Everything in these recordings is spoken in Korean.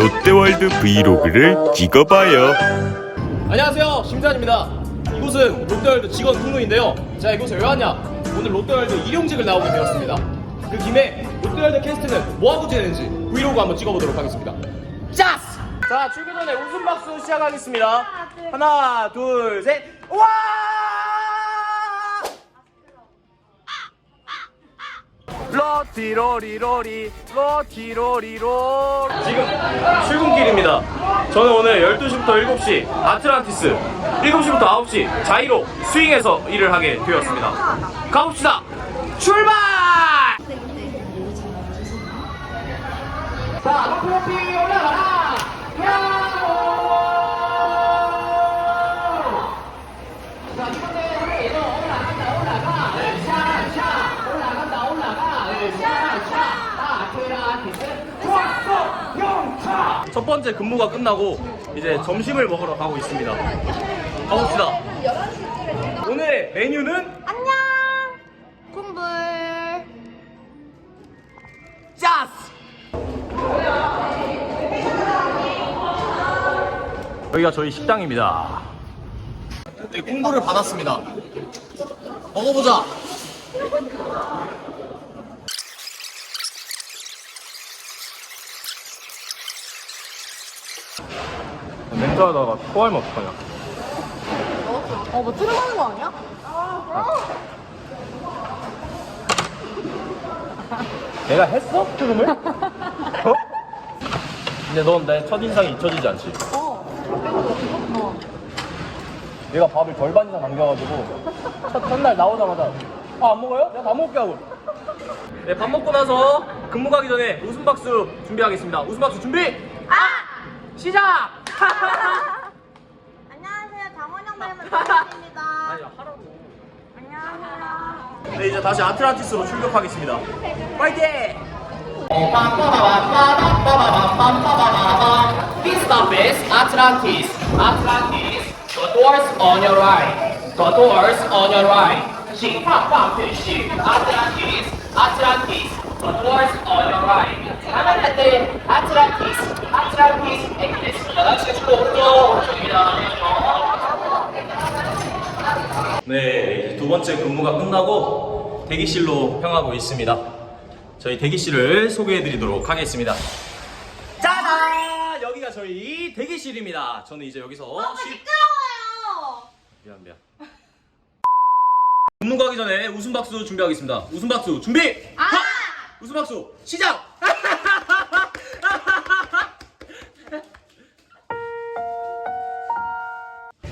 롯데월드 브이로그를 찍어봐요. 안녕하세요. 심산입니다. 이곳은 롯데월드 직원 통로인데요. 제가 이곳에 왜 왔냐? 오늘 롯데월드 일용직을 나오게 되었습니다. 그 김에 롯데월드 캐스트는 뭐하고 지내는지 브이로그 한번 찍어보도록 하겠습니다. 짜스! 자 출근 전에 웃음 박수 시작하겠습니다. 하나 둘 셋. 와! 로티로리로리 로티로리로 지금 출근길입니다. 저는 오늘 12시부터 7시 아틀란티스 7시부터 9시 자이로 스윙에서 일을 하게 되었습니다. 가봅시다. 출발! 자 높이 올라가라 첫 번째 근무가 끝나고 이제 점심을 먹으러 가고 있습니다. 가봅시다. 오늘의 메뉴는? 안녕! 콩불 짜스! 여기가 저희 식당입니다. 네, 공부를 받았습니다. 먹어보자 멘트하다가 토하면 어떡하냐 어뭐 들어가는 거 아니야? 내가 했어? 트름을? 어? 근데 넌 내 첫인상이 잊혀지지 않지? 어 어. 내가 밥을 절반이나 남겨가지고 첫, 첫날 나오자마자 아 안 먹어요? 내가 밥 먹게 하고 네, 밥 먹고 나서 근무 가기 전에 웃음 박수 준비하겠습니다 웃음 박수 준비! 아! 시작! 안녕하세요 장원영 닮은 장원입니다 아니야 하라고 안녕하세요 네 이제 다시 아틀란티스로 출격하겠습니다 파이팅! This stop is Atlantis. Atlantis. The doors on your right. The doors on your right. 请放放对序 Atlantis. Atlantis. The doors on your right. Atlantis. Atlantis. Atlantis. 네, 두 번째 근무가 끝나고 대기실로 향하고 있습니다. 저희 대기실을 소개해 드리도록 하겠습니다. 짜잔! 여기가 저희 대기실입니다. 저는 이제 여기서 쉬... 시끄러워요 미안 미안. 근무 가기 전에 웃음 박수 준비하겠습니다. 웃음 박수 준비! 아! 하! 웃음 박수 시작!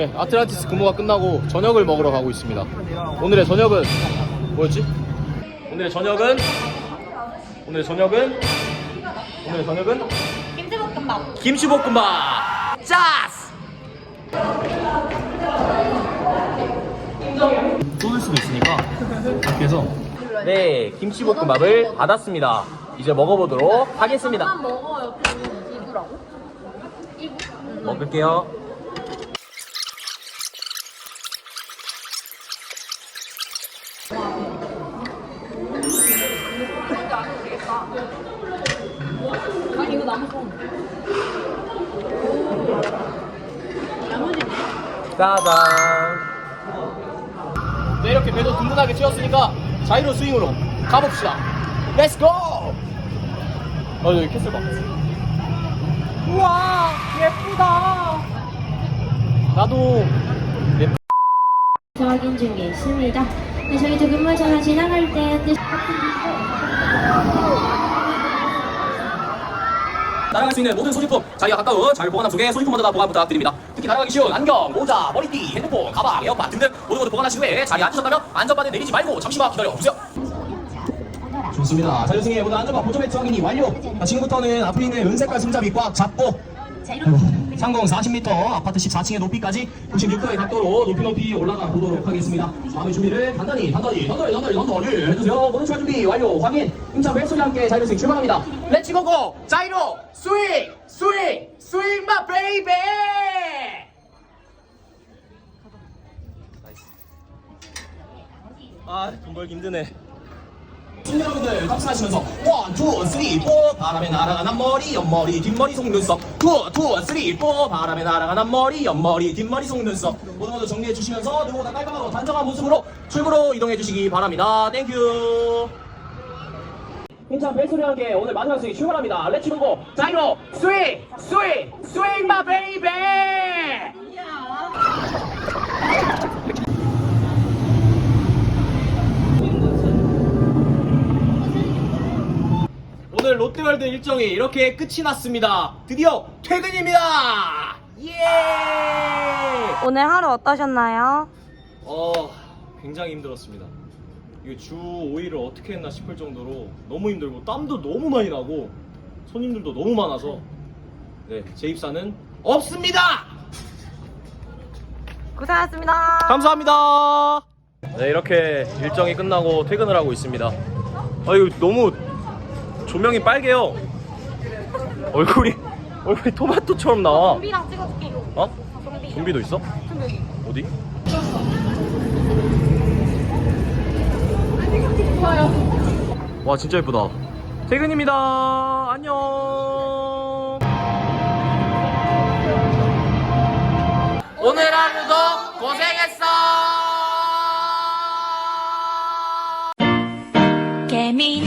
제 아틀란티스 근무가 끝나고 저녁을 먹으러 가고 있습니다. 오늘의 저녁은 뭐였지? 오늘의 저녁은 오늘의 저녁은 오늘의 저녁은 김치볶음밥 김치볶음밥. 짜스. 쏟을 수도 있으니까 그래서 네 김치볶음밥을 받았습니다. 이제 먹어보도록 하겠습니다. 먹어요 그 이구라고? 먹을게요. 남성 짜잔. 네, 이렇게 배도 든든하게 채웠으니까 자이로 스윙으로 가봅시다. 렛츠고! 어, 여기 캐슬 봐. 우와, 예쁘다. 나도 확인 중에 있습니다. 네, 저희 두 근무자가 지나갈 때 뜻- 날아갈 수 있는 모든 소지품 자리와 가까운 잘 보관함 속에 소지품마다 다 보관 부탁드립니다. 특히 날아가기 쉬운 안경, 모자, 머리띠, 핸드폰, 가방, 에어팟 등등 모두 모두 보관하신 후에 자리에 앉으셨다면 안전바늘 내리지 말고 잠시만 기다려 주세요. 좋습니다. 자 유승의 모두 안전과 보조 매트 확인이 완료. 자, 지금부터는 앞에 있는 은색깔 손잡이 꽉 잡고 아이고, 상공 40m, 아파트 14층의 높이까지 96도의 각도로 높이 높이 올라가 보도록 하겠습니다. 마음의 준비를 단단히, 단단히, 단단히, 단단히, 단단히 해주세요. 모든 출발 준비 완료. 확인. 힘찬 벨소리와 함께 자이로스윙 출발합니다. 렛츠 고고! 자이로! 스윙! 스윙! 스윙 마 베이베! 아, 돈 벌기 힘드네. 여러분들 박수하시면서 원, 투, 쓰리, 포 바람에 날아간 앞머리, 옆머리, 뒷머리, 속눈썹 투, 투, 쓰리, 포 바람에 날아간 앞머리, 옆머리, 뒷머리, 속눈썹 모두 모두 정리해 주시면서 누구보다 깔끔하고 단정한 모습으로 출구로 이동해 주시기 바랍니다. 땡큐 힘찬 벨소리와 함께 오늘 마지막 스윙 출발합니다. 렛츠 고고 자이로 스윙 스윙 스윙 마 베이베 오늘 롯데월드 일정이 이렇게 끝이 났습니다. 드디어 퇴근입니다. 예! 오늘 하루 어떠셨나요? 어, 굉장히 힘들었습니다. 이게 주 5일을 어떻게 했나 싶을 정도로 너무 힘들고 땀도 너무 많이 나고 손님들도 너무 많아서 네, 제 입사는 없습니다. 고생하셨습니다. 감사합니다. 네, 이렇게 일정이 끝나고 퇴근을 하고 있습니다. 아, 이거 너무 조명이 빨개요. 얼굴이 얼굴이 토마토처럼 나와. 좀비랑 찍어줄게. 어? 좀비도 있어? 어디? 싶어요. 와 진짜 예쁘다. 퇴근입니다. 안녕. 오늘 하루도 고생했어. 개미